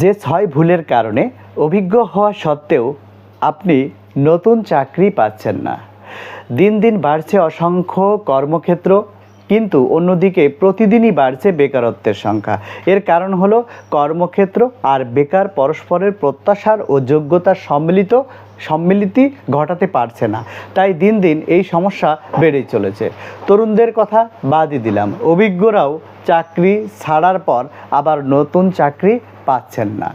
যে ছয় ভুলের কারণে অভিজ্ঞ হওয়া সত্ত্বেও আপনি নতুন চাকরি পাচ্ছেন না। দিন দিন বাড়ছে অসংখ্য কর্মক্ষেত্র, কিন্তু অন্যদিকে প্রতিদিনই বাড়ছে বেকারত্বের সংখ্যা। এর কারণ হলো কর্মক্ষেত্র আর বেকার পরস্পরের প্রত্যাশার ও যোগ্যতা সম্মিলিত সম্মিলিতি ঘটাতে পারছে না। তাই দিন দিন এই সমস্যা বেড়েই চলেছে। তরুণদের কথা বাদই দিলাম। অভিজ্ঞরাও চাকরি ছাড়ার পর আবার নতুন চাকরি পাচ্ছেন না।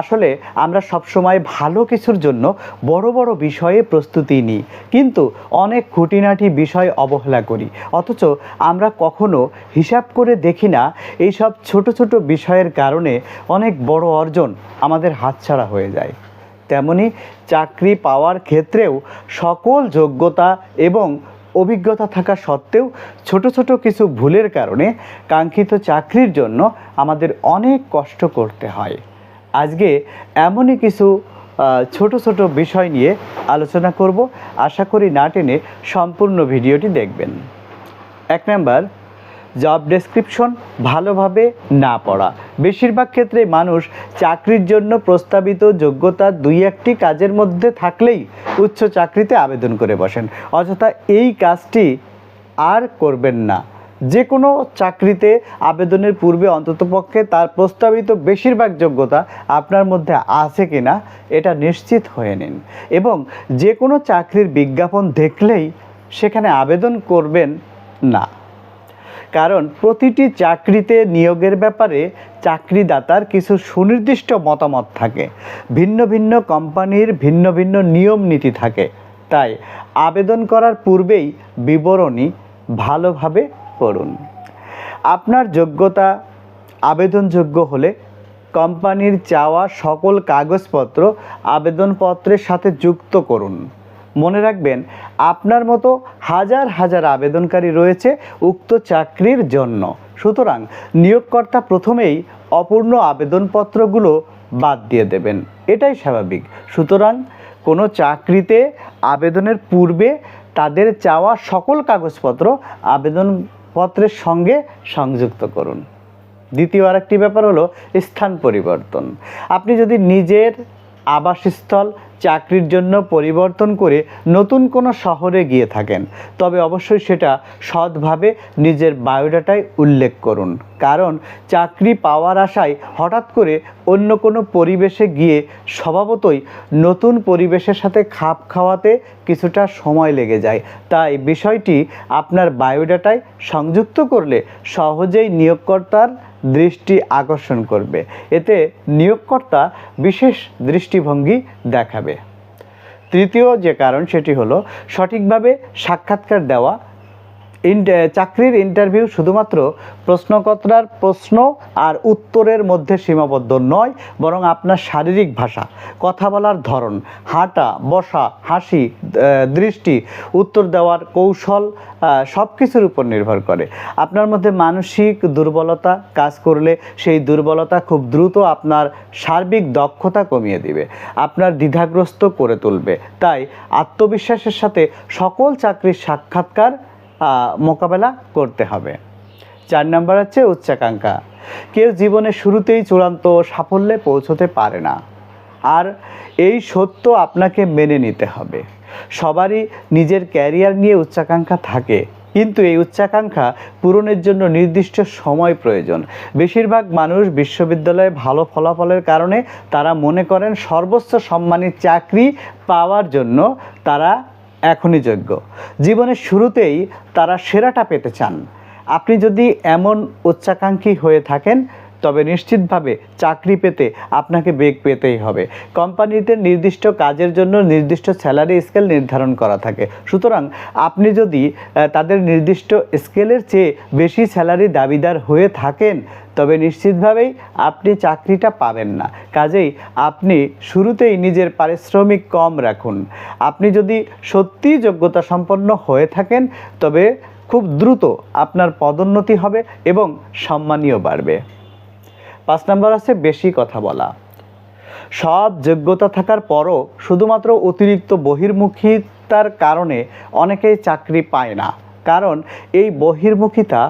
আসলে আমরা সবসময় ভালো কিছুর জন্য বড় বড় বিষয়ে প্রস্তুতি নিই। কিন্তু অনেক খুঁটিনাটি বিষয় অবহেলা করি। অথচ আমরা কখনো হিসাব করে দেখি না, এইসব ছোট ছোট বিষয়ের কারণে অনেক বড় অর্জন আমাদের হাতছাড়া হয়ে যায়। তেমনি চাকরি পাওয়ার ক্ষেত্রেও সকল যোগ্যতা এবং অভিজ্ঞতা থাকা সত্ত্বেও ছোট ছোট কিছু ভুলের কারণে কাঙ্ক্ষিত চাকরির জন্য আমাদের অনেক কষ্ট করতে হয়। আজকে এমনই কিছু ছোট ছোট বিষয় নিয়ে আলোচনা করব। আশা করি না টেনে সম্পূর্ণ ভিডিওটি দেখবেন। এক নাম্বার জব ডেসক্রিপশন ভালোভাবে না পড়া। বেশিরভাগ ক্ষেত্রে মানুষ চাকরির জন্য প্রস্তাবিত যোগ্যতা দুই একটি কাজের মধ্যে থাকলেই উচ্চ চাকরিতে আবেদন করে বসেন। অযথা এই কাজটি আর করবেন না। যে কোনো চাকরিতে আবেদনের পূর্বে অন্ততপক্ষে তার প্রস্তাবিত বেশিরভাগ যোগ্যতা আপনার মধ্যে আছে কি না এটা নিশ্চিত হয়ে নিন। এবং যে কোনো চাকরির বিজ্ঞাপন দেখলেই সেখানে আবেদন করবেন না। কারণ প্রতিটি চাকরিতে নিয়োগের ব্যাপারে চাকরিদাতার কিছু সুনির্দিষ্ট মতামত থাকে। ভিন্ন ভিন্ন কোম্পানির ভিন্ন ভিন্ন নিয়ম নীতি থাকে। তাই আবেদন করার পূর্বেই বিবরণী ভালোভাবে পড়ুন। আপনার যোগ্যতা, আবেদনযোগ্য হলে কোম্পানির চাওয়া সকল কাগজপত্র আবেদনপত্রের সাথে যুক্ত করুন। মনে রাখবেন, আপনার মতো হাজার হাজার আবেদনকারী রয়েছে উক্ত চাকরির জন্য। সুতরাং নিয়োগকর্তা প্রথমেই অপূর্ণ আবেদনপত্রগুলো বাদ দিয়ে দেবেন। এটাই স্বাভাবিক। সুতরাং কোনো চাকরিতে আবেদনের পূর্বে তাদের চাওয়া সকল কাগজপত্র আবেদনপত্রের সঙ্গে সংযুক্ত করুন। দ্বিতীয় আরেকটি ব্যাপার হলো স্থান পরিবর্তন। আপনি যদি নিজের আবাসস্থল চাকরির জন্য পরিবর্তন করে নতুন কোনো শহরে গিয়ে থাকেন। তবে অবশ্যই সেটা সৎভাবে নিজের বায়োডাটায় উল্লেখ করুন। কারণ চাকরি পাওয়ার আশায় হঠাৎ করে অন্য কোনো পরিবেশে গিয়ে স্বভাবতই নতুন পরিবেশের সাথে খাপ খাওয়াতে কিছুটা সময় লেগে যায়। তাই বিষয়টি আপনার বায়োডাটায় সংযুক্ত করলে সহজেই নিয়োগকর্তার দৃষ্টি আকর্ষণ করবে। এতে নিয়োগকর্তা বিশেষ দৃষ্টিভঙ্গি দেখাবে। তৃতীয় যে কারণ, সেটি হলো সঠিকভাবে সাক্ষাৎকার দেওয়া চাকরির ইন্টারভিউ শুধুমাত্র প্রশ্নকর্তার প্রশ্ন আর উত্তরের মধ্যে সীমাবদ্ধ নয়, বরং আপনার শারীরিক ভাষা, কথা বলার ধরন, হাঁটা, বসা, হাসি দৃষ্টি, উত্তর দেওয়ার কৌশল সব কিছুর উপর নির্ভর করে। আপনার মধ্যে মানসিক দুর্বলতা কাজ করলে সেই দুর্বলতা খুব দ্রুত আপনার সার্বিক দক্ষতা কমিয়ে দিবে, আপনার দ্বিধাগ্রস্ত করে তুলবে। তাই আত্মবিশ্বাসের সাথে সকল চাকরির সাক্ষাৎকার মোকাবেলা করতে হবে। চার নাম্বার হচ্ছে উচ্চাকাঙ্ক্ষা। কেউ জীবনের শুরুতেই চূড়ান্ত সাফল্যে পৌঁছতে পারে না। আর এই সত্য আপনাকে মেনে নিতে হবে। সবারই নিজের ক্যারিয়ার নিয়ে উচ্চাকাঙ্ক্ষা থাকে। কিন্তু এই উচ্চাকাঙ্ক্ষা পূরণের জন্য নির্দিষ্ট সময় প্রয়োজন। বেশিরভাগ মানুষ বিশ্ববিদ্যালয়ে ভালো ফলাফলের কারণে তারা মনে করেন সর্বোচ্চ সম্মানিত চাকরি পাওয়ার জন্য তারা এখনই যোগ্য। জীবনের শুরুতেই তারা সেরাটা পেতে চান। আপনি যদি এমন উচ্চাকাঙ্ক্ষী হয়ে থাকেন তবে নিশ্চিতভাবে চাকরি পেতে আপনাকে বেগ পেতেই হবে। কোম্পানিতে নির্দিষ্ট কাজের জন্য নির্দিষ্ট স্যালারি স্কেল নির্ধারণ করা থাকে। সুতরাং আপনি যদি তাদের নির্দিষ্ট স্কেলের চেয়ে বেশি স্যালারি দাবিদার হয়ে থাকেন, তবে নিশ্চিতভাবেই আপনি চাকরিটা পাবেন না। কাজেই আপনি শুরুতেই নিজের পারিশ্রমিক কম রাখুন। আপনি যদি সত্যিই যোগ্যতা সম্পন্ন হয়ে থাকেন, তবে খুব দ্রুত আপনার পদোন্নতি হবে এবং সম্মানীয় বাড়বে। পাঁচ নম্বর আছে বেশি কথা বলা। সব যোগ্যতা থাকার পরও শুধুমাত্র অতিরিক্ত বহির্মুখিতার কারণে অনেকেই চাকরি পায় না। কারণ এই বহির্মুখিতা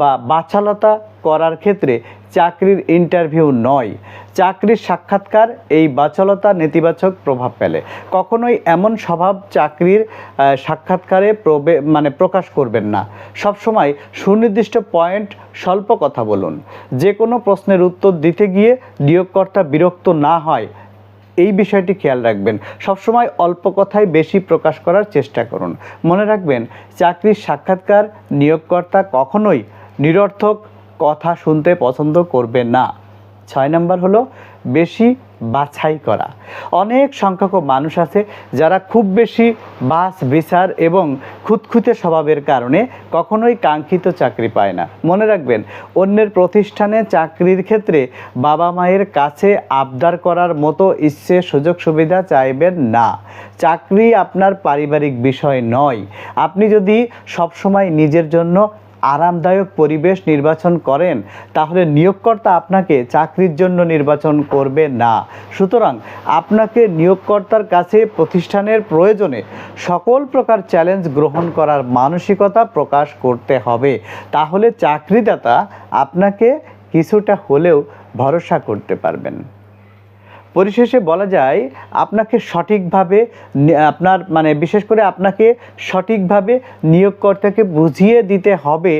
বা বাচালতা করার ক্ষেত্রে চাকরির ইন্টারভিউ নয়। চাকরির সাক্ষাৎকার এই বাচলতা নেতিবাচক প্রভাব ফেলে। কখনোই এমন স্বভাব চাকরির সাক্ষাৎকারে প্রবে মানে প্রকাশ করবেন না। সবসময় সুনির্দিষ্ট পয়েন্ট স্বল্প কথা বলুন। যে কোনো প্রশ্নের উত্তর দিতে গিয়ে নিয়োগকর্তা বিরক্ত না হয়, এই বিষয়টি খেয়াল রাখবেন। সবসময় অল্প কথায় বেশি প্রকাশ করার চেষ্টা করুন। মনে রাখবেন, চাকরির সাক্ষাৎকার নিয়োগকর্তা কখনোই নিরর্থক কথা শুনতে পছন্দ করবে না। ছয় নম্বর হলো, বেশি বাছাই করা। অনেক সংখ্যক মানুষ আছে যারা খুব বেশি বাস, বিচার এবং খুঁতখুঁতে স্বভাবের কারণে কখনোই কাঙ্ক্ষিত চাকরি পায় না। মনে রাখবেন, অন্যের প্রতিষ্ঠানে চাকরির ক্ষেত্রে বাবা মায়ের কাছে আবদার করার মতো ইচ্ছে, সুযোগ, সুবিধা চাইবেন না। চাকরি আপনার পারিবারিক বিষয় নয়। আপনি যদি সবসময় নিজের জন্য আরামদায়ক পরিবেশ নির্বাচন করেন, তাহলে নিয়োগকর্তা আপনাকে চাকরির জন্য নির্বাচন করবে না। সুতরাং আপনাকে নিয়োগকর্তার কাছে প্রতিষ্ঠানের প্রয়োজনে সকল প্রকার চ্যালেঞ্জ গ্রহণ করার মানসিকতা প্রকাশ করতে হবে। তাহলে চাকরিদাতা আপনাকে কিছুটা হলেও ভরসা করতে পারবেন। পরিশেষে বলা যায়, আপনাকে সঠিকভাবে আপনার মানে বিশেষ করে আপনাকে সঠিকভাবে নিয়োগকর্তাকে বুঝিয়ে দিতে হবে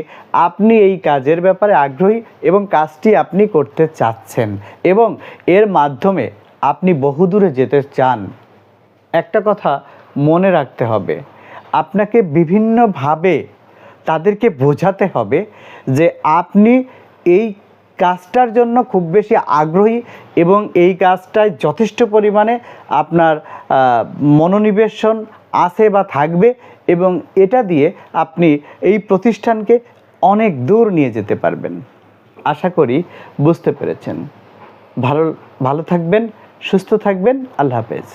আপনি এই কাজের ব্যাপারে আগ্রহী এবং কাজটি আপনি করতে চাচ্ছেন এবং এর মাধ্যমে আপনি বহুদূরে যেতে চান। একটা কথা মনে রাখতে হবে, আপনাকে বিভিন্নভাবে তাদেরকে বোঝাতে হবে যে আপনি এই কাজটার জন্য খুব বেশি আগ্রহী এবং এই কাজটায় যথেষ্ট পরিমাণে আপনার মনোনিবেশন আছে বা থাকবে এবং এটা দিয়ে আপনি এই প্রতিষ্ঠানকে অনেক দূর নিয়ে যেতে পারবেন। আশা করি বুঝতে পেরেছেন। ভালো ভালো থাকবেন, সুস্থ থাকবেন। আল্লাহ হাফেজ।